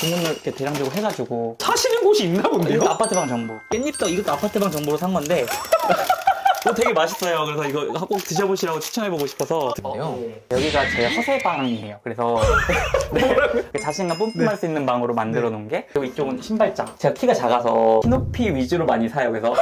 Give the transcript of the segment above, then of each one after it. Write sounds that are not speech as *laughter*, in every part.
주문을 이렇게 대량적으로 해가지고 사시는 곳이 있나 본데요? 이것도 아파트방 정보. 깻잎도 이것도 아파트방 정보로 산 건데. *laughs* 이거 되게 맛있어요. 그래서 이거 꼭 드셔보시라고 추천해보고 싶어서. 그래요? 네. 여기가 제 허세방이에요. 그래서 *laughs* 네. 자신감 뿜뿜할 수 있는 방으로 만들어 놓은 게 그리고 이쪽은 신발장. 제가 키가 작아서 키높이 위주로 많이 사요. 그래서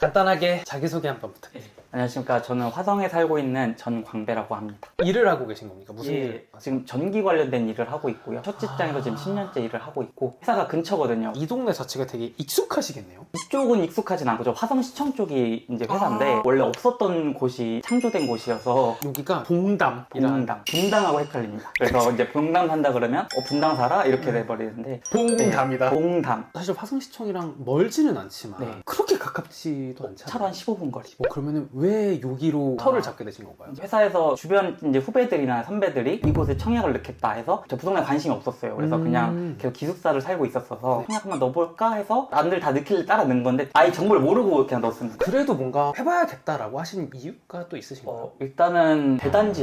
간단하게 자기소개 한번 부탁드립니다. 안녕하십니까. 저는 화성에 살고 있는 전광배라고 합니다. 일을 하고 계신 겁니까? 무슨 예, 일? 지금 전기 관련된 일을 하고 있고요. 첫 직장에서 지금 10년째 일을 하고 있고 회사가 근처거든요. 이 동네 자체가 되게 익숙하시겠네요? 이쪽은 익숙하진 않고 저 화성시청 쪽이 이제 회사인데 아. 원래 없었던 곳이 창조된 곳이어서 여기가 봉담이라는 분당, 분당하고 헷갈립니다. 그래서 이제 분당 산다 그러면 어 분당 살아 이렇게 돼버리는데 봉담이다. 네, 봉담 사실 화성시청이랑 멀지는 않지만 네. 그렇게 가깝지도 않잖아요. 차로 한 15분 거리. 뭐 그러면은 왜 여기로 아. 터를 잡게 되신 건가요? 회사에서 주변 이제 후배들이나 선배들이 이곳에 청약을 넣겠다 해서 저 부동산에 관심이 없었어요. 그래서 음. 그냥 계속 기숙사를 살고 있었어서 청약 한번 넣어볼까 해서 남들 다 넣길래 따라 넣은 건데 아예 정보를 모르고 그냥 넣었습니다. 그래도 뭔가 해봐야겠다라고 하신 이유가 또 있으신가요? 어, 일단은.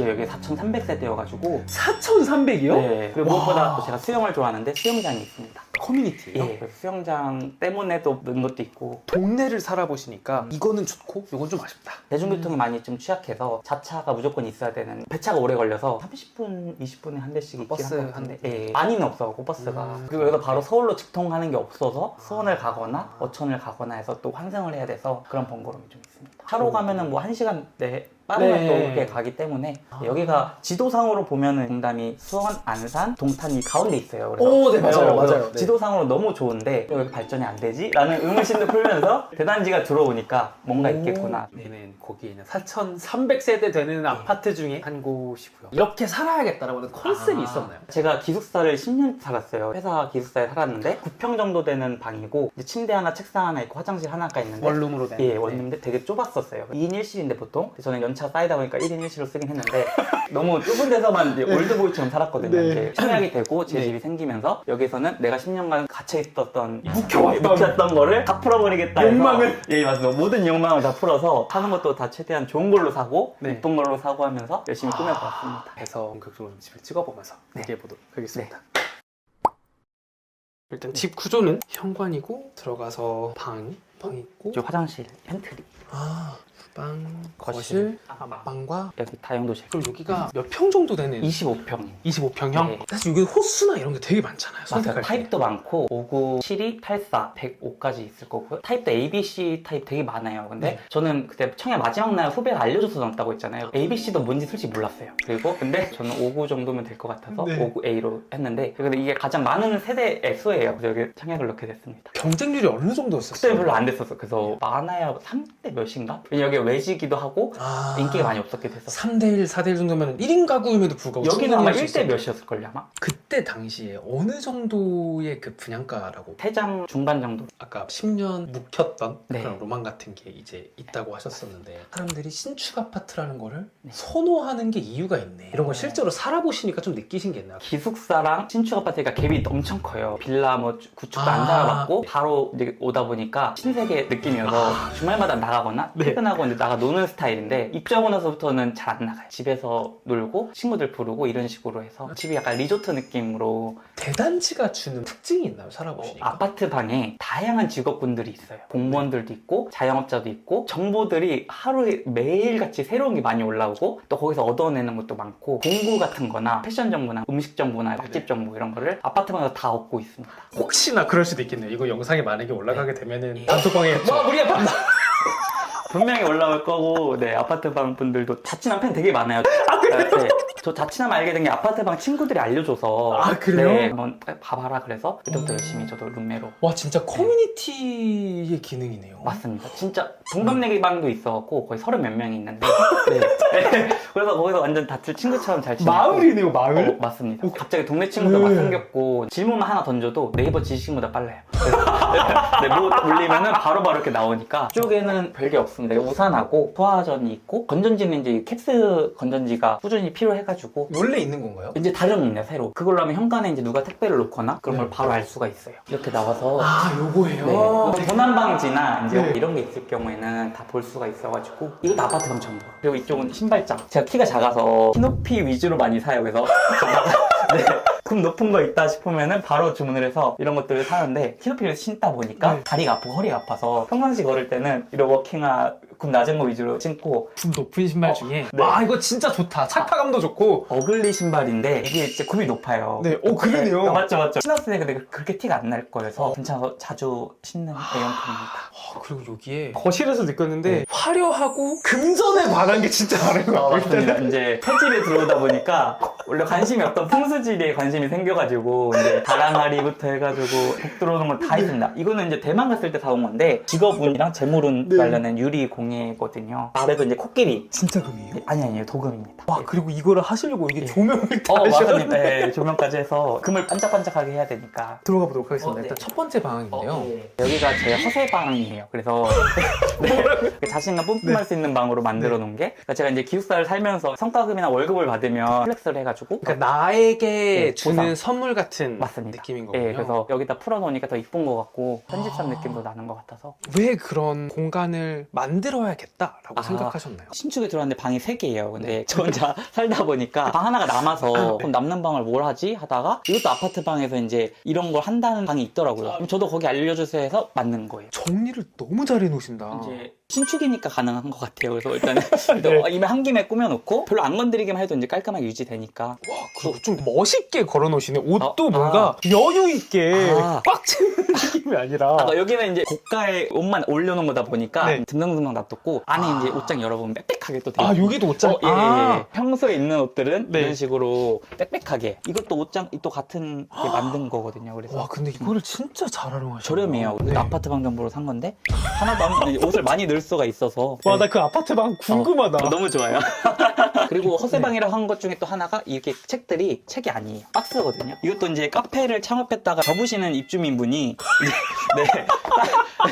여기 4,300세대여가지고 4,300이요? 네. 그리고 무엇보다 와. 또 제가 수영을 좋아하는데 수영장이 있습니다. 커뮤니티예요? 예. 그래서 수영장 때문에도 넣은 것도 있고 동네를 살아보시니까 이거는 좋고 이건 좀 아쉽다. 대중교통이 많이 좀 취약해서 자차가 무조건 있어야 되는 배차가 오래 걸려서 30분, 20분에 한 대씩 있긴 버스 한 같은데 대. 예, 많이는 없어갖고 버스가 음. 그리고 여기서 바로 서울로 직통하는 게 없어서 수원을 가거나 어천을 가거나 해서 또 환승을 해야 돼서 그런 번거로움이 좀 있습니다 차로 가면은 뭐 1시간 내 빠르면 네. 또 이렇게 가기 때문에 아. 여기가 지도상으로 보면은 공담이 수원, 안산, 동탄 이 가운데 있어요 그래서 오, 네, 맞아요, 어, 맞아요. 네. 지도상으로 너무 좋은데 왜 발전이 안 되지? 라는 의문심도 풀면서 *laughs* 대단지가 들어오니까 뭔가 있겠구나 여기는 거기에 있는 4,300세대 되는 아파트 중에 한 곳이고요. 이렇게 살아야겠다라는 컨셉이 아, 있었나요? 제가 기숙사를 10년 살았어요. 회사 기숙사에 살았는데 9평 정도 되는 방이고 이제 침대 하나, 책상 하나 있고 화장실 하나가 있는데 원룸으로 된. 예, 원룸인데 되게 좁았었어요. 2인 1실인데 보통 저는 연차 쌓이다 보니까 1인 1실로 쓰긴 했는데 *laughs* 너무 좁은 데서만 이제 올드보이처럼 살았거든요. 네. 이제 청약이 되고 제 네. 집이 생기면서 여기서는 내가 10년간 갇혀 있었던 묵혀왔던- 묵혔던 거를 다 풀어버리겠다 해서 욕망을? 예, 맞습니다. 모든 욕망을 다 풀어서 사는 것도 다 최대한 좋은 걸로 사고 네. 예쁜 걸로 사고 하면서 열심히 꾸며봤습니다. 해서 본격적으로 집을 찍어보면서 네. 얘기해 보도록 하겠습니다. 일단 집 구조는 현관이고 들어가서 방, 방 있고 저 화장실, 팬트리, 아 주방, 거실, 거실, 안방과 여기 다용도실. 그럼 여기가 몇 평 정도 되는 25평. 25평형? 네. 사실 여기 호수나 이런 게 되게 많잖아요. 맞아요. 선택할 때. 타입도 많고 59, 72, 84, 105까지 있을 거고요. 타입도 A, B, C 타입 되게 많아요. 근데 네. 저는 그때 청약 마지막 날 후배가 알려줘서 넣었다고 했잖아요. A, B, C도 뭔지 솔직히 몰랐어요. 그리고 근데 저는 59 정도면 될 것 같아서 네. 59A로 했는데 근데 이게 가장 많은 세대의 수예요. 그래서 여기 청약을 넣게 됐습니다. 경쟁률이 어느 정도였었어요? 그때는 별로 안 됐었어. 그래서 많아야 3대 몇인가? 왜냐면 여기 외지기도 하고 아, 인기가 많이 없었게 됐었어. 3대1, 4대1 정도면 1인 가구임에도 불구하고 여기는 아마 충분히 할수 1대 있었어요. 몇이었을걸요 아마? 그때 당시에 어느 정도의 그 분양가라고 세장 중반 정도 아까 10년 묵혔던 네. 그런 로망 같은 게 이제 있다고 하셨었는데 사람들이 신축 아파트라는 거를 네. 선호하는 게 이유가 있네 이런 걸 네. 실제로 살아보시니까 좀 느끼신 게 있나요? 기숙사랑 신축 아파트가 갭이 엄청 커요. 빌라 뭐 구축도 아, 안 살아봤고 바로 이제 오다 보니까 신세계 느낌이어서 주말마다 나가거나 네. 퇴근하고 이제 나가 노는 스타일인데 입주하고 나서부터는 잘 안 나가요. 집에서 놀고 친구들 부르고 이런 식으로 해서 집이 약간 리조트 느낌으로 대단지가 주는 특징이 있나요? 어, 살아보시니까 아파트 방에 다양한 직업군들이 있어요. 공무원들도 있고 자영업자도 있고 정보들이 하루에 매일같이 새로운 게 많이 올라오고 또 거기서 얻어내는 것도 많고 공구 같은 거나 패션 정보나 음식 정보나 맛집 정보 이런 거를 아파트 방에서 다 얻고 있습니다. 혹시나 그럴 수도 있겠네요 이거 영상이 만약에 올라가게 되면은 예. 단톡방에 와 우리 아파트 분명히 올라올 거고 네 아파트방 분들도 자취남 팬 되게 많아요. 아 그래요? 네, 저 자취남 알게 된 게 아파트방 친구들이 알려줘서 아, 그래요? 네, 한번 봐봐라 그래서 그때부터 열심히 저도 룸메로 와 진짜 커뮤니티의 기능이네요 맞습니다. 진짜 동갑내기 방도 있어갖고 거의 서른 몇 명이 있는데 *laughs* 네. 네. *laughs* 그래서 거기서 완전 다들 친구처럼 잘 지내고 마을이네요 마을 어, 맞습니다. 갑자기 동네 친구들 네. 막 생겼고 질문만 하나 던져도 네이버 지식보다 빨라요. 그래서 *laughs* 네, 뭐 올리면은 바로바로 이렇게 나오니까 이쪽에는 별게 없습니다. 우산하고 소화전이 있고 건전지는 이제 캡스 건전지가 꾸준히 필요해가지고 원래 있는 건가요? 이제 다른 겁니다 새로 그걸로 하면 현관에 이제 누가 택배를 놓거나 그런 걸 네. 바로 알 수가 있어요 이렇게 나와서 아 요거예요. 네. 도난 방지나 이제 네. 이런 게 있을 경우에는 다 볼 수가 있어가지고 이것도 아파트 방 전부 그리고 이쪽은 신발장 제가 키가 작아서 키높이 위주로 많이 사요 그래서 *laughs* 네. 금 높은 거 있다 싶으면은 바로 주문을 해서 이런 것들을 사는데 키높이를 신다 보니까 네. 다리가 아프고 허리가 아파서 평상시 걸을 때는 이런 워킹화 금 낮은 거 위주로 신고 좀 높은 신발 중에 네. 와 이거 진짜 좋다. 착화감도 좋고. 어글리 신발인데 이게 진짜 굽이 높아요 네, 오 그러네요. 아, 맞죠 맞죠 신었을 때 근데 그렇게 티가 안 날 거여서 괜찮아서 자주 신는 애용품입니다 아, 그리고 여기에 거실에서 느꼈는데 네. 화려하고 금전에 반한 게 진짜 많은 것 어, 같아요. 맞습니다. 이제 폐질에 들어오다 보니까 원래 관심이 없던 풍수지리에 관심이 생겨가지고 이제 다랑아리부터 해가지고 복 들어오는 건 다 있습니다. 이거는 이제 대만 갔을 때 사온 건데 직업운이랑 재물운 네. 관련된 유리 공예 거든요. 아래도 이제 코끼리 진짜 금이에요? 아니 아니에요 도금입니다. 와 그리고 이거를 하시려고 이게 조명을 다 어 하셨는데 맞습니다. 네, 조명까지 해서 금을 반짝반짝하게 해야 되니까. 들어가 보도록 하겠습니다. 어, 네. 일단 첫 번째 방인데요. 여기가 제 허세 방이에요. 그래서 *laughs* 네, 자신감 뿜뿜할 수 있는 방으로 만들어 놓은 게 그러니까 제가 이제 기숙사를 살면서 성과금이나 월급을 받으면 플렉스를 해가지고 그러니까 나에게 네, 주는 보상. 선물 같은 맞습니다. 느낌인 거군요. 예, 그래서 여기다 풀어놓으니까 더 이쁜 것 같고 편집샵 아. 느낌도 나는 것 같아서 왜 그런 공간을 만들어 야겠다라고 아. 생각하셨나요? 신축에 들어왔는데 방이 3개예요. 근데 저 혼자 *laughs* 살다 보니까 방 하나가 남아서 그럼 남는 방을 뭘 하지 하다가 이것도 아파트 방에서 이제 이런 걸 한다는 방이 있더라고요. 그럼 저도 거기 알려주세요 해서 만든 거예요. 정리를 너무 잘 해놓으신다. 이제 신축이니까 가능한 것 같아요. 그래서 일단은 일단 *laughs* 네. 이미 한 김에 꾸며놓고 별로 안 건드리기만 해도 이제 깔끔하게 유지되니까 와, 그리고 좀 멋있게 걸어놓으시네. 옷도 어, 뭔가 여유 있게 아. 꽉 채우는 느낌이 아니라. 아까 여기는 이제 고가의 옷만 올려놓은 거다 보니까 네. 듬성듬성 놔뒀고 안에 아. 이제 옷장 열어보면 빽빽하게 또 아, 여기도 옷장. 어, 예, 예, 아. 예. 평소에 입는 옷들은 네. 이런 식으로 빽빽하게 이것도 옷장 또 같은 게 만든 거거든요. 그래서 와, 근데 이거를 진짜 잘 활용하시네요. 저렴해요. 네. 아파트 방 정보로 산 건데 하나도 안 옷을 많이 넣을 수가 있어서 와, 나그 아파트 방 궁금하다. 어, 너무 좋아요. *laughs* 그리고 허세방이라고 한 것 중에 또 하나가 이렇게 책들이 책이 아니에요. 박스거든요. 이것도 이제 카페를 창업했다가 접으시는 입주민분이 *laughs* 네,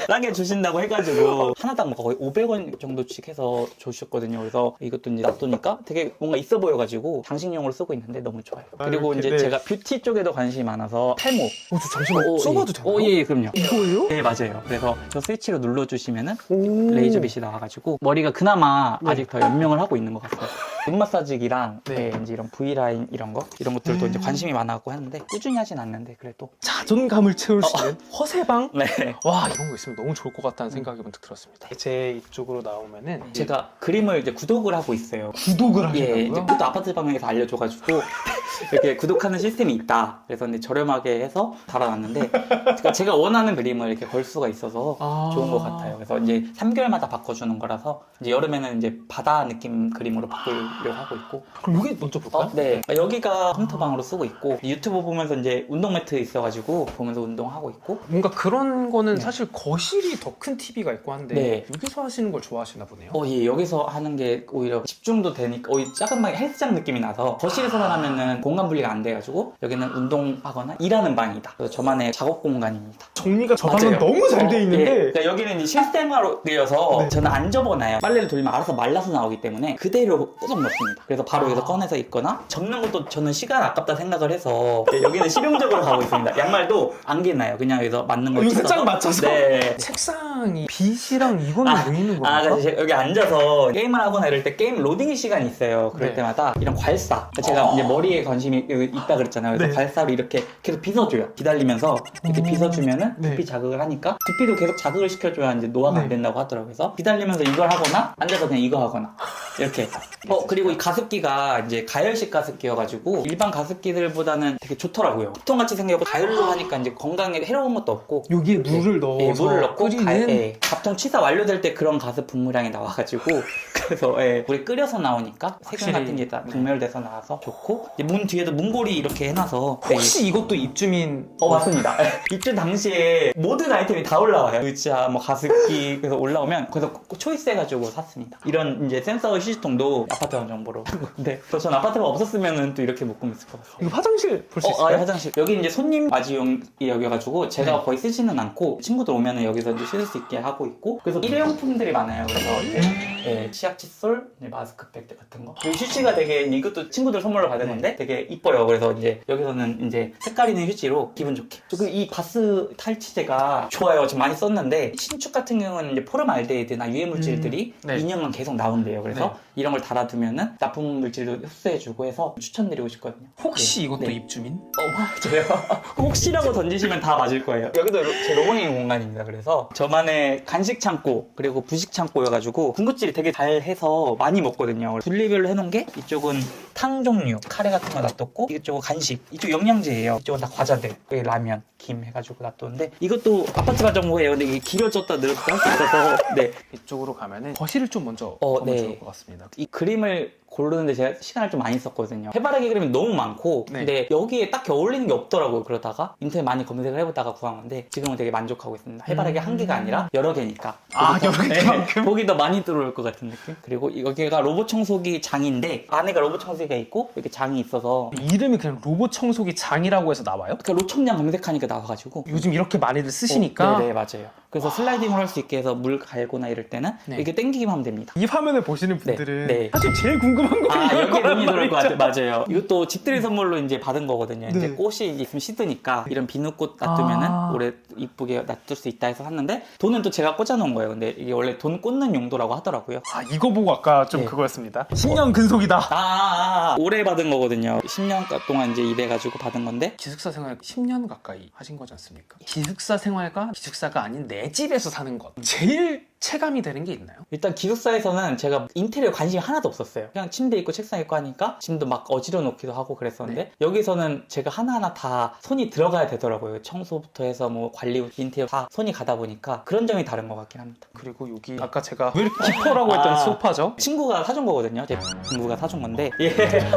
싸게 주신다고 해가지고 하나당 뭐 거의 500원 정도씩 해서 주셨거든요. 그래서 이것도 이제 놔두니까 되게 뭔가 있어 보여가지고 장식용으로 쓰고 있는데 너무 좋아요. 그리고 이렇게, 이제 네. 제가 뷰티 쪽에도 관심이 많아서 탈모. 어, 저 잠시만 어, 써봐도 예. 되나요? 어, 예, 예, 그럼요. 이거예요? 네, 맞아요. 그래서 저 스위치로 눌러주시면은 오. 레이저빗이 나와가지고 머리가 그나마 네. 아직 더 연명을 하고 있는 것 같아요. 눈 마사지기랑 네. 네, 이제 이런 V 라인 이런 거 이런 것들도 음. 이제 관심이 많아갖고 하는데 꾸준히 하진 않는데 그래도 자존감을 채울 수 있는 허세방? 네. 와, 이런 거 있으면 너무 좋을 것 같다는 생각이 문득 들었습니다. 제 이쪽으로 나오면은 제가 그림을 이제 구독을 하고 있어요. 구독을 예? 이제 그것도 아파트 방에서 알려줘가지고 *laughs* 이렇게 구독하는 시스템이 있다. 그래서 근데 저렴하게 해서 달아놨는데 제가, 제가 원하는 그림을 이렇게 걸 수가 있어서 아. 좋은 것 같아요. 그래서 이제 3개월마다 바꿔주는 거라서 이제 여름에는 이제 바다 느낌 그림으로 바 꾸려고 하고 있고 그럼 여기 먼저 볼까요? 어, 네. 여기가 컴퓨터 방으로 쓰고 있고 유튜브 보면서 이제 운동 매트 있어가지고 보면서 운동하고 있고 뭔가 그런 거는 네. 사실 거실이 더 큰 TV가 있고 한데 네. 여기서 하시는 걸 좋아하시나 보네요. 어, 예, 여기서 하는 게 오히려 집중도 되니까 오히려 작은 방에 헬스장 느낌이 나서 거실에서만 하면은 공간 분리가 안 돼가지고 여기는 운동하거나 일하는 방이다. 그래서 저만의 작업 공간입니다. 정리가 저 방은 맞아요. 너무 잘돼 어, 있는데 예. 그러니까 여기는 이제 실생활로 되어서 네. 저는 안 접어놔요. 빨래를 돌리면 알아서 말라서 나오기 때문에 그대로 꾸덕 넣습니다. 그래서 바로 여기서 아. 꺼내서 입거나 접는 것도 저는 시간 아깝다 생각을 해서 예, 여기는 실용적으로 가고 있습니다. *laughs* 양말도 안 개나요. 그냥 여기서 맞는 거 요새. 딱 맞춰서? 네. 책상이 빛이랑 이거는 아, 왜 있는 아, 건가요? 그래서 제가 여기 앉아서 게임을 하거나 이럴 때 게임 로딩 시간이 있어요. 그럴 네. 때마다 이런 괄사. 제가 어. 이제 머리에 관심이 있다 그랬잖아요. 그래서 네. 괄사로 이렇게 계속 빗어줘요. 기다리면서 이렇게 음. 빗어주면은 네. 두피 자극을 하니까 두피도 계속 자극을 시켜줘야 이제 노화가 네. 안 된다고 하더라고요. 그래서 기다리면서 이걸 하거나 앉아서 그냥 이거 하거나 이렇게. 어 그리고 이 가습기가 이제 가열식 가습기여가지고 일반 가습기들보다는 되게 좋더라고요. 보통같이 생겨고 가열로 하니까 이제 건강에 해로운 것도 없고 여기에 물을 넣어서 예, 물을 넣고 끓이는 가, 예, 밥통 취사 완료될 때 그런 가스 분무량이 나와가지고 *laughs* 그래서 예, 물이 끓여서 나오니까 세균 같은 게다 네. 분멸돼서 나와서 좋고 이제 문 뒤에도 문고리 이렇게 해놔서 네. 혹시 이것도 입주민 어 맞습니다. *laughs* 입주 당시에 모든 아이템이 다 올라와요. 의자, 뭐 가습기 그래서 올라오면 그래서 초이스해가지고 샀습니다. 이런 이제 센서 휴지통도 아파트만 정보로. 네. 전 아파트가 없었으면 또 이렇게 못 꾸몄을 것 같아요. 이거 화장실 볼 수 어? 아, 화장실. 여기 이제 손님 맞이용이 여기가지고 제가 거의 쓰지는 않고 친구들 오면은 여기서 이제 씻을 수 있게 하고 있고 그래서 일회용품들이 많아요. 그래서 이제 예, 치약 칫솔, 마스크팩 같은 거. 그리고 휴지가 되게 이것도 친구들 선물로 받은 건데 되게 이뻐요. 그래서 이제 여기서는 이제 색깔 있는 휴지로 기분 좋게. 그리고 이 바스 탈취제가 좋아요. 좀 많이 썼는데 신축 같은 경우는 이제 포름알데히드나 유해 물질들이 음, 네. 2년간 계속 나온대요. 그래서 네. 이런 걸 달아두면은 나쁜 물질도 흡수해주고 해서 추천드리고 싶거든요. 혹시 네. 이것도 네. 입주민? 어, 맞아요. *laughs* 혹시라고 던지시면 다 맞을 거예요. 여기도 로- 제 로봇인 공간입니다. 그래서 저만의 간식 창고, 그리고 부식 창고여가지고 군것질이 되게 잘 해서 많이 먹거든요. 분리별로 해놓은 게 이쪽은 탕 종류, 카레 같은 거 놔뒀고, 이쪽은 간식, 이쪽 영양제예요. 이쪽은 다 과자들, 여기 라면, 김 해가지고 놔뒀는데, 이것도 아파트 가정부예요. 근데 이게 길어졌다 늘었다 할 수 있어서, 네. 이쪽으로 가면은 거실을 좀 먼저 어, 보면 네. 좋을 것 같습니다. 이 그림을 고르는데 제가 시간을 좀 많이 썼거든요. 해바라기 그림이 너무 많고, 네. 근데 여기에 딱히 어울리는 게 없더라고요. 그러다가 인터넷 많이 검색을 해보다가 구한 건데 지금은 되게 만족하고 있습니다. 해바라기 한 개가 아니라 여러 개니까. 음. 아, 여러 개만큼? 보기 더 많이 들어올 것 같은 느낌. 그리고 여기가 로봇 청소기 장인데 안에가 로봇 청소기가 있고 이렇게 장이 있어서 이름이 그냥 로봇 청소기 장이라고 해서 나와요? 그 로청량 검색하니까 나와가지고. 요즘 이렇게 많이들 쓰시니까 어, 네네 맞아요. 그래서 슬라이딩을 할 수 있게 해서 물 갈거나 이럴 때는 네. 이렇게 당기기만 하면 됩니다. 이 화면을 보시는 분들은 네. 사실 제일 궁금한 거 아, 여기 눈이 들어올 것 같아요. 맞아요. 이것도 집들이 선물로 이제 받은 거거든요. 이제 네. 꽃이 있으면 시드니까 이런 비누꽃 놔두면은 아. 오래 이쁘게 놔둘 수 있다 해서 샀는데 돈은 또 제가 꽂아놓은 거예요. 근데 이게 원래 돈 꽂는 용도라고 하더라고요. 아 이거 보고 아까 좀 네. 그거였습니다. 10년 근속이다. 아, 아, 아, 오래 받은 거거든요. 10년 동안 이제 일해가지고 받은 건데 기숙사 생활 10년 가까이 하신 거지 않습니까? 기숙사 생활과 기숙사가 아닌 내 집에서 사는 것. 제일 체감이 되는 게 있나요? 일단 기숙사에서는 제가 인테리어 관심이 하나도 없었어요. 그냥 침대 있고 책상 있고 하니까 짐도 막 어지러 놓기도 하고 그랬었는데 네. 여기서는 제가 하나하나 다 손이 들어가야 되더라고요. 청소부터 해서 뭐 관리, 인테리어 다 손이 가다 보니까 그런 점이 다른 것 같긴 합니다. 그리고 여기 아까 제가 왜 이렇게 깊어라고 했던 아. 소파죠? 친구가 사준 거거든요. 제 친구가 사준 건데 예,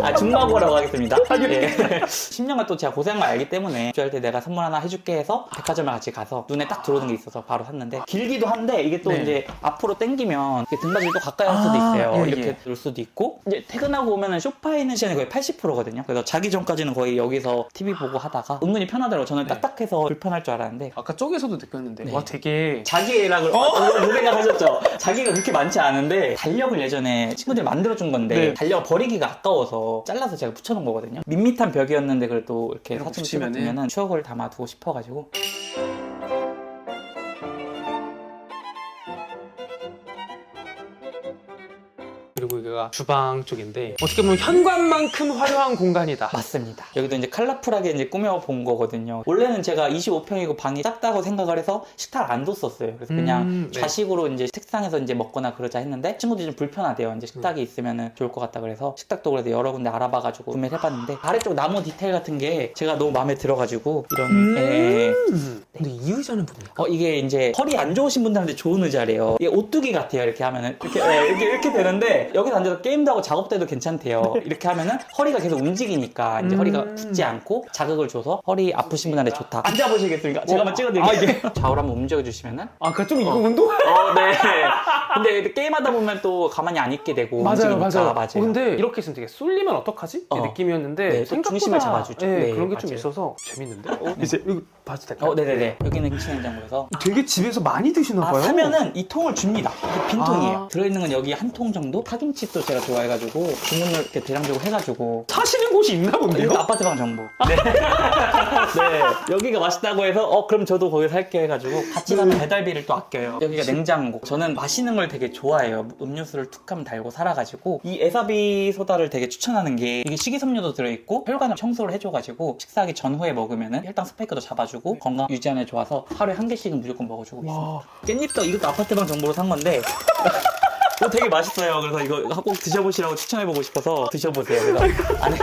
아 중마고라고 하겠습니다. *laughs* 예. 10년간 또 제가 고생한 걸 알기 때문에 주할 때 내가 선물 하나 해줄게 해서 백화점에 같이 가서 눈에 딱 들어오는 게 있어서 바로 샀는데 길기도 한데 이게 또 네. 이제 앞으로 당기면 등받이를 또 가까이 할 수도 아, 있어요. 예, 이렇게 예. 놓을 수도 있고 이제 퇴근하고 오면은 소파에 있는 시간이 거의 80%거든요. 그래서 자기 전까지는 거의 여기서 TV 보고 하다가 은근히 편하더라고요. 저는 네. 딱딱해서 불편할 줄 알았는데 아까 쪽에서도 느꼈는데 네. 와 되게 자기 애락을 어? 그 생각하셨죠? 자기가 그렇게 많지 않은데 달력을 예전에 친구들이 만들어준 건데 네. 달력 버리기가 아까워서 잘라서 제가 붙여놓은 거거든요. 밋밋한 벽이었는데 그래도 이렇게 사진 찍어두면 추억을 담아두고 싶어가지고 여기가 주방 쪽인데 어떻게 보면 현관만큼 화려한 공간이다. 맞습니다. 여기도 이제 컬러풀하게 이제 꾸며본 거거든요. 원래는 제가 25평이고 방이 작다고 생각을 해서 식탁을 안 뒀었어요. 그래서 그냥 음, 네. 좌식으로 이제 책상에서 이제 먹거나 그러자 했는데 친구들이 좀 불편하대요. 이제 식탁이 있으면 좋을 것 같다 그래서 식탁도 그래서 여러 군데 알아봐가지고 구매를 해봤는데 아래쪽 나무 디테일 같은 게 제가 너무 마음에 들어가지고 이런 음. 예. 근데 이 의자는 뭡니까? 어 이게 이제 허리 안 좋으신 분들한테 좋은 의자래요. 이게 오뚜기 같아요. 이렇게 하면은 이렇게 예, 이렇게 이렇게 되는데 여기서 앉아 서 게임도 하고 작업도 해도 괜찮대요. 이렇게 하면은 허리가 계속 움직이니까 이제 음. 허리가 붓지 않고 자극을 줘서 허리 아프신 분한테 좋다. 앉아 보시겠습니까? 제가 한번 아, 찍어드릴게요. *laughs* 좌우로 한번 움직여 주시면은 아, 그좀 이거 운동? 어, 네. 근데 게임하다 보면 또 가만히 안 있게 되고 맞아요, 움직이니까 맞아요. 어, 근데 이렇게 있으면 되게 쏠리면 어떡하지? 이 어. 느낌이었는데 네, 또 생각보다 중심을 잡아주죠. 네, 네, 그런 게 좀 맞아요. 있어서 재밌는데? 어, 이제 이거 봐도 될까요? 어, 네네네. 여기는 김치냉장고에서 되게 집에서 많이 드시나 아, 봐요. 사면은 이 통을 줍니다. 이게 빈 아. 통이에요. 들어있는 건 여기 한 통 정도? 파김치 도 제가 좋아해가지고 주문을 이렇게 대량적으로 해가지고 사시는 곳이 있나 본데요? 이거 아파트방 정보. *laughs* 네. 네. 여기가 맛있다고 해서 어 그럼 저도 거기 살게 해가지고 같이 사면 배달비를 또 아껴요. 여기가 냉장고. 저는 마시는 걸 되게 좋아해요. 음료수를 툭하면 달고 살아가지고 이 에사비 소다를 되게 추천하는 게 이게 식이섬유도 들어있고 혈관을 청소를 해줘가지고 식사하기 전후에 먹으면은 혈당 스파이크도 잡아주고 건강 유지하는 데 좋아서 하루에 한 개씩은 무조건 먹어주고 있습니다. 와. 깻잎도 이것도 아파트방 정보로 산 건데 *laughs* 이거 되게 맛있어요. 그래서 이거 꼭 드셔보시라고 추천해보고 싶어서 드셔보세요. 그래서 안에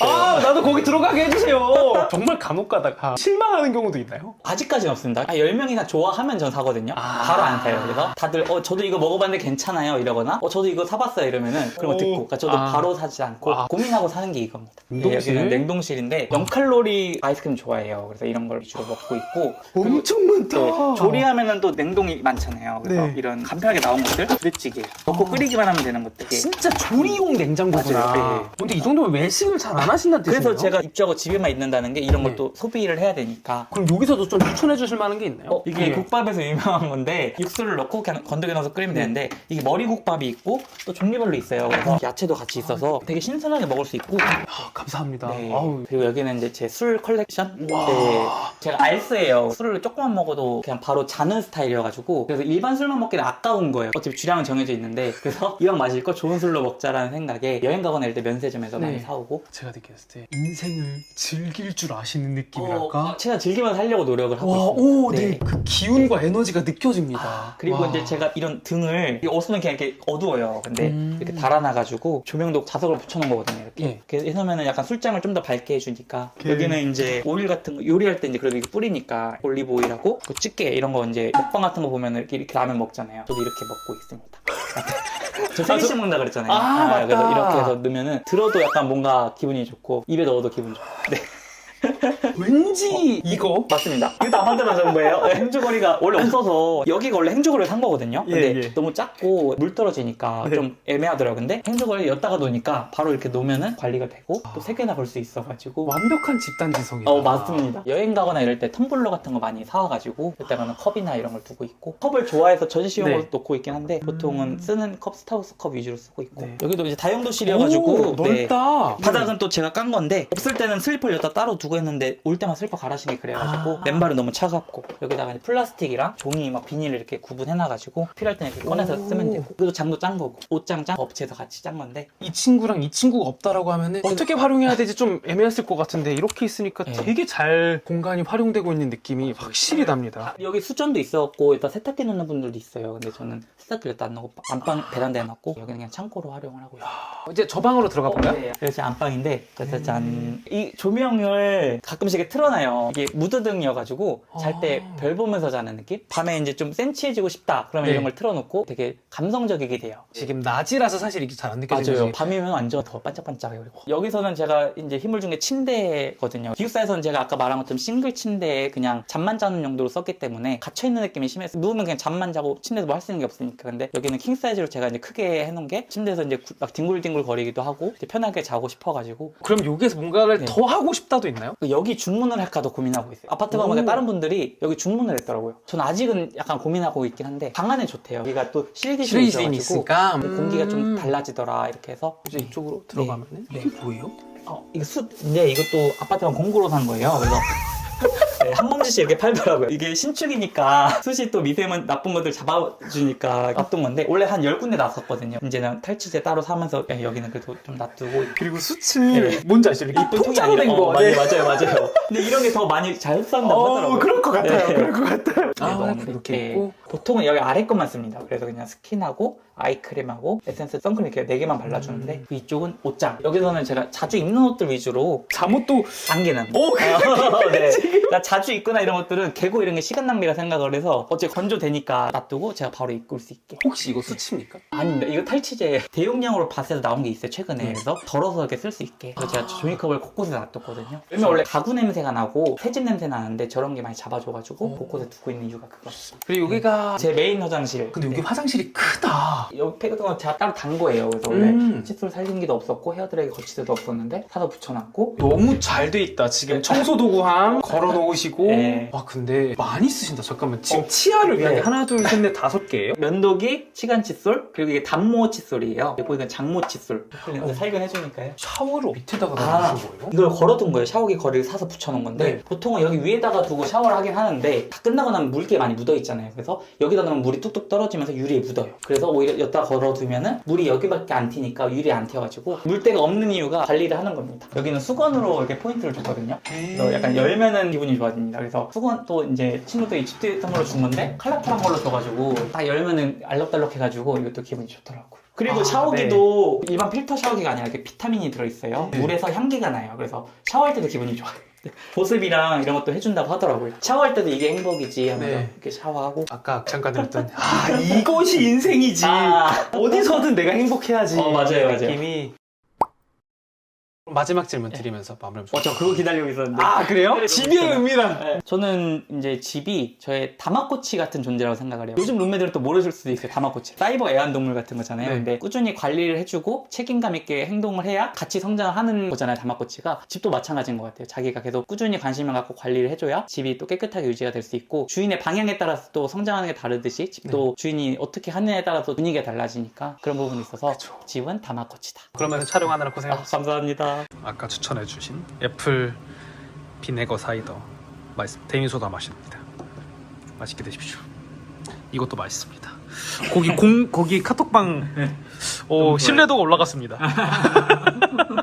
아, 나도 거기 들어가게 해주세요. 정말 간혹 가다가 실망하는 경우도 있나요? 아직까지는 없습니다. 아, 10명이나 좋아하면 전 사거든요. 아. 바로 안 사요. 그래서 다들 어 저도 이거 먹어봤는데 괜찮아요 이러거나 어 저도 이거 사봤어요 이러면은 그런 거 오. 듣고 그러니까 저도 아. 바로 사지 않고 아. 고민하고 사는 게 이겁니다. 네, 냉동실? 여기는 냉동실인데 0칼로리 아이스크림 좋아해요. 그래서 이런 걸 위주로 먹고 있고 엄청 많다. 또 조리하면은 또 냉동이 많잖아요. 그래서 네. 이런 간편하게 나온 것들. 근데 부대찌개 넣고 끓이기만 하면 되는 것들 진짜 조리용 냉장고구나. 맞아요. 네. 근데 이 정도면 외식을 잘 안 하신다는 뜻이에요? 그래서 제가 입주하고 집에만 있는다는 게 이런 네. 것도 소비를 해야 되니까 그럼 여기서도 좀 추천해 주실 만한 게 있나요? 어, 이게 네. 국밥에서 유명한 건데 육수를 넣고 그냥 건더기 넣어서 끓이면 되는데 이게 머리국밥이 있고 또 종류별로 있어요. 그래서 야채도 같이 있어서 되게 신선하게 먹을 수 있고 아, 감사합니다. 네. 아우, 그리고 여기는 이제 제 술 컬렉션. 와. 네. 제가 알스예요. 술을 조금만 먹어도 그냥 바로 자는 스타일이어가지고 그래서 일반 술만 먹기는 아까운 거예요. 어차피 주량 은 정해져 있는데 그래서 *laughs* 이왕 마실 거 좋은 술로 먹자라는 생각에 여행 가거나 이럴 때 면세점에서 많이 네. 사오고 제가 느꼈을 때 인생을 즐길 줄 아시는 느낌이랄까? 어, 최대한 즐기면서 살려고 노력을 하고 와, 있어요. 오, 네. 그 기운과 에너지가 느껴집니다. 아, 그리고 와. 이제 제가 이런 등을 이게 옷은 그냥 이렇게 어두워요. 근데 음. 이렇게 달아놔가지고 조명도 자석을 붙여놓은 거거든요. 이렇게. 예. 그래서 해놓으면 약간 술장을 좀 더 밝게 해주니까 그- 여기는 이제 오일 같은 거 요리할 때 이제 그래도 이거 뿌리니까 올리브 오일하고 그 집게 이런 거 이제 먹방 같은 거 보면 이렇게, 이렇게 라면 먹잖아요. 저도 이렇게 먹고 있습니다. 저 세 개씩 먹는다 그랬잖아요. 아, 맞다. 그래서 이렇게 해서 넣으면은 들어도 약간 뭔가 기분이 좋고 입에 넣어도 기분 좋고. 네. 왠지 이거 맞습니다. 이거 다 만들어진 거예요. 네, 행주거리가 원래 없어서 여기가 원래 행주거리를 산 거거든요. 근데 예, 예. 너무 작고 물 떨어지니까 네. 좀 애매하더라고요. 근데 행주거리 였다가 놓으니까 바로 이렇게 놓으면은 관리가 되고 또 세 개나 볼수 있어가지고 완벽한 집단 지성이다. 어 맞습니다. 여행 가거나 이럴 때 텀블러 같은 거 많이 사와가지고 그때가는 컵이나 이런 걸 두고 있고 컵을 좋아해서 전시용으로 네. 놓고 있긴 한데 보통은 음. 쓰는 컵 스타우스 컵 위주로 쓰고 있고 네. 여기도 이제 다용도실이어가지고 오, 네. 넓다. 바닥은 또 제가 깐 건데 없을 때는 슬리퍼를 여기다 따로 두고 했는데 올 때만 슬리퍼 갈아신게 그래가지고 아. 맨발은 너무 차갑고 여기다가 플라스틱이랑 종이 막 비닐 이렇게 구분해놔가지고 필요할 때는 이렇게 꺼내서 오. 쓰면 되고 그리고 장도 짠 거고 옷장 짠 업체에서 같이 짠 건데 이 친구랑 이 친구가 없다라고 하면은 어떻게 활용해야 될지 좀 애매했을 것 같은데 이렇게 있으니까 네. 되게 잘 공간이 활용되고 있는 느낌이 확실히 납니다. 여기 수전도 있었고 일단 세탁기 놓는 분들도 있어요 근데 저는 세탁기를 일단 안 넣고 안방 베란다에 놨고 여기는 그냥 창고로 활용을 하고 있어요 이제 저 방으로 들어가 볼까요? 네. 그래서 제 안방인데 그래서 음. 짠. 이 조명을 가끔씩 틀어놔요. 이게 무드등이어가지고 잘 때 아. 별 보면서 자는 느낌? 밤에 이제 좀 센치해지고 싶다. 그러면 네. 이런 걸 틀어놓고 되게 감성적이게 돼요. 지금 낮이라서 사실 이게 잘 안 느껴지지. 맞아요. 밤이면 완전 더 반짝반짝해요. 그리고 여기서는 제가 이제 힘을 준 게 침대거든요. 기숙사에서는 제가 아까 말한 것처럼 싱글 침대에 그냥 잠만 자는 용도로 썼기 때문에 갇혀있는 느낌이 심해서 누우면 그냥 잠만 자고 침대에서 뭐 할 수 있는 게 없으니까. 근데 여기는 킹 사이즈로 제가 이제 크게 해놓은 게 침대에서 이제 구- 막 뒹굴뒹굴 거리기도 하고 편하게 자고 싶어가지고 그럼 여기에서 뭔가를 네. 더 하고 싶다도 있나요? 여기 중문을 할까도 고민하고 있어요. 보니까 오. 다른 분들이 여기 중문을 했더라고요. 저는 아직은 약간 고민하고 있긴 한데 방 안에 좋대요. 여기가 또 실기실이 있어가지고 있으니까 공기가 좀 음. 달라지더라 이렇게 해서 이제 이쪽으로 들어가면은 네. 이게 뭐예요? 어, 이거 숯, 근데 이것도 아파트만 공구로 산 거예요. 그래서. 네, 한 뭉치씩 이렇게 팔더라고요. 이게 신축이니까 숯이 또 미세먼 나쁜 것들 잡아주니까 놔둔 건데 원래 한 10군데 놨었거든요. 이제는 탈취제 따로 사면서 야, 여기는 그래도 좀 놔두고 그리고 수칠 네. 뭔지 아시죠? 이렇게 이쁜 통이 통짜로 아니라 된 어, 거. 맞아요, 네. 맞아요, 맞아요. 근데 이런 게 더 많이 잘 흡수한다고 어, 하더라고요. 그럴 것 같아요. 네. 그럴 것 같아요. 네, 아, 넣었는데, 이렇게 네. 있고. 보통은 여기 아래 것만 씁니다. 그래서 그냥 스킨하고 아이크림하고 에센스, 선크림 이렇게 네 개만 발라주는데 음. 이쪽은 옷장. 여기서는 제가 자주 입는 옷들 위주로 잠옷도 당기는. 오, *laughs* 네. 나 자주 입거나 이런 것들은 개고 이런 게 시간 낭비라 생각을 해서 어째 건조되니까 놔두고 제가 바로 입을 수 있게. 혹시 이거 수치입니까? 아닙니다. 이거 탈취제 대용량으로 밭에서 나온 게 있어요, 최근에. 네. 그래서 덜어서 이렇게 쓸 수 있게. 그래서 제가 아. 종이컵을 곳곳에 놔뒀거든요. 왜냐면 원래 가구 냄새가 나고 새집 냄새 나는데 저런 게 많이 잡아줘가지고 어. 곳곳에 두고 있는 이유가 그거. 그리고 여기가 제 메인 화장실. 근데 여기 네. 화장실이 크다. 옆에 같은 건 제가 따로 단 거예요. 그래서 원래 음. 칫솔 살림기도 없었고 헤어드라이기 거치대도 없었는데 사서 붙여놨고 너무 잘 돼 있다. 지금 청소 도구함 *laughs* 걸어 놓으시고. 네. 와 근데 많이 쓰신다. 잠깐만. 지금 어. 치아를 위한 게 네. 하나, 둘, 셋, 넷, 다섯 개예요. 면도기, 치간 칫솔, 그리고 이게 단모 칫솔이에요. 보니까 장모 칫솔. 어. 살균해주니까요. 샤워를 밑에다가 아, 놔두신 거예요? 이걸 걸어둔 거예요. 샤워기 거리를 사서 붙여놓은 건데 네. 보통은 여기 위에다가 두고 샤워를 하긴 하는데 다 끝나고 나면 물기 많이 묻어 있잖아요. 그래서 여기다 넣으면 물이 뚝뚝 떨어지면서 유리에 묻어요. 그래서 오히려 여기다 걸어두면은 물이 여기밖에 안 튀니까 유리에 안 튀어가지고 물때가 없는 이유가 관리를 하는 겁니다. 여기는 수건으로 이렇게 포인트를 줬거든요. 그래서 약간 열면은 기분이 좋아집니다. 그래서 수건도 이제 친구들이 집들 선물로 준 건데 컬러풀한 걸로 줘가지고 딱 열면은 알록달록 해가지고 이것도 기분이 좋더라고요. 그리고 아, 샤워기도 일반 필터 샤워기가 아니라 이렇게 비타민이 들어있어요. 네. 물에서 향기가 나요. 그래서 샤워할 때도 기분이 좋아요. 보습이랑 이런 것도 해준다고 하더라고요. 샤워할 때도 이게 행복이지 하면서 네. 이렇게 샤워하고 아까 잠깐 들었던 아 *laughs* 이것이 인생이지 아. 어디서든 내가 행복해야지 어, 맞아요, 맞아요. 느낌이 마지막 질문 드리면서 마무리 좀. 어, 저 그거 기다리고 있었는데. 아 그래요? 집의 의미란. 네. 저는 이제 집이 저의 다마코치 같은 존재라고 생각을 해요. 요즘 룸메들은 또 모르실 수도 있어요. 다마코치. 사이버 애완동물 같은 거잖아요. 네. 근데 꾸준히 관리를 해주고 책임감 있게 행동을 해야 같이 성장을 하는 거잖아요. 다마코치가. 집도 마찬가지인 것 같아요. 자기가 계속 꾸준히 관심을 갖고 관리를 해줘야 집이 또 깨끗하게 유지가 될 수 있고 주인의 방향에 따라서 또 성장하는 게 다르듯이 집도 주인이 어떻게 하느냐에 따라서 분위기가 달라지니까 그런 부분이 있어서 그쵸. 집은 다마코치다. 그러면 촬영하느라 아, 고생하셨습니다. 감사합니다. 아까 추천해주신 애플 비네거 사이더 맛있. 데미소다 맛입니다. 맛있게 드십시오. 이것도 맛있습니다. 거기 공 거기 카톡방 어, 신뢰도가 올라갔습니다. *laughs*